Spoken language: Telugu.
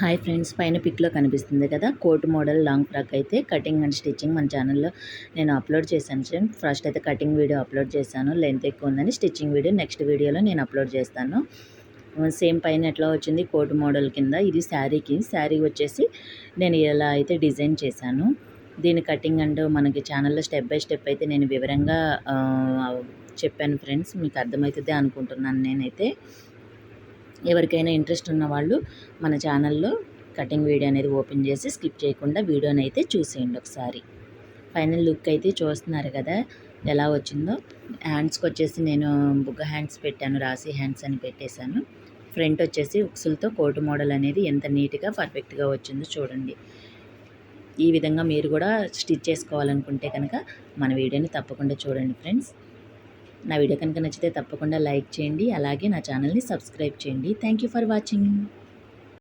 హాయ్ ఫ్రెండ్స్ పైన పిక్లో కనిపిస్తుంది కదా కోట్ మోడల్ లాంగ్ ఫ్రాక్ అయితే. కటింగ్ అండ్ స్టిచ్చింగ్ మన ఛానల్లో నేను అప్లోడ్ చేశాను ఫ్రెండ్. ఫస్ట్ అయితే కటింగ్ వీడియో అప్లోడ్ చేశాను లెంత్ ఎక్కువ ఉందని స్టిచ్చింగ్ వీడియో నెక్స్ట్ వీడియోలో నేను అప్లోడ్ చేస్తాను. సేమ్ పైన ఎట్లా వచ్చింది కోట్ మోడల్ కింద ఇది శారీకి శారీ వచ్చేసి నేను ఇలా అయితే డిజైన్ చేశాను. దీని కటింగ్ అండ్ మనకి ఛానల్లో స్టెప్ బై స్టెప్ అయితే నేను వివరంగా చెప్పాను ఫ్రెండ్స్ మీకు అర్థమవుతుంది అనుకుంటున్నాను నేనైతే. ఎవరికైనా ఇంట్రెస్ట్ ఉన్న వాళ్ళు మన ఛానల్లో కటింగ్ వీడియో అనేది ఓపెన్ చేసి స్కిప్ చేయకుండా వీడియోని అయితే చూసేయండి ఒకసారి. ఫైనల్ లుక్ అయితే చూస్తున్నారు కదా ఎలా వచ్చిందో. హ్యాండ్స్కి వచ్చేసి నేను బుగ్గ హ్యాండ్స్ పెట్టాను రాసి హ్యాండ్స్ అని పెట్టేశాను. ఫ్రంట్ వచ్చేసి ఉక్సులతో కోటు మోడల్ అనేది ఎంత నీట్గా పర్ఫెక్ట్గా వచ్చిందో చూడండి. ఈ విధంగా మీరు కూడా స్టిచ్ చేసుకోవాలనుకుంటే కనుక మన వీడియోని తప్పకుండా చూడండి ఫ్రెండ్స్. నా వీడియో కనుక నచ్చితే తప్పకుండా లైక్ చేయండి అలాగే నా ఛానల్ని సబ్స్క్రైబ్ చేయండి. Thank you for watching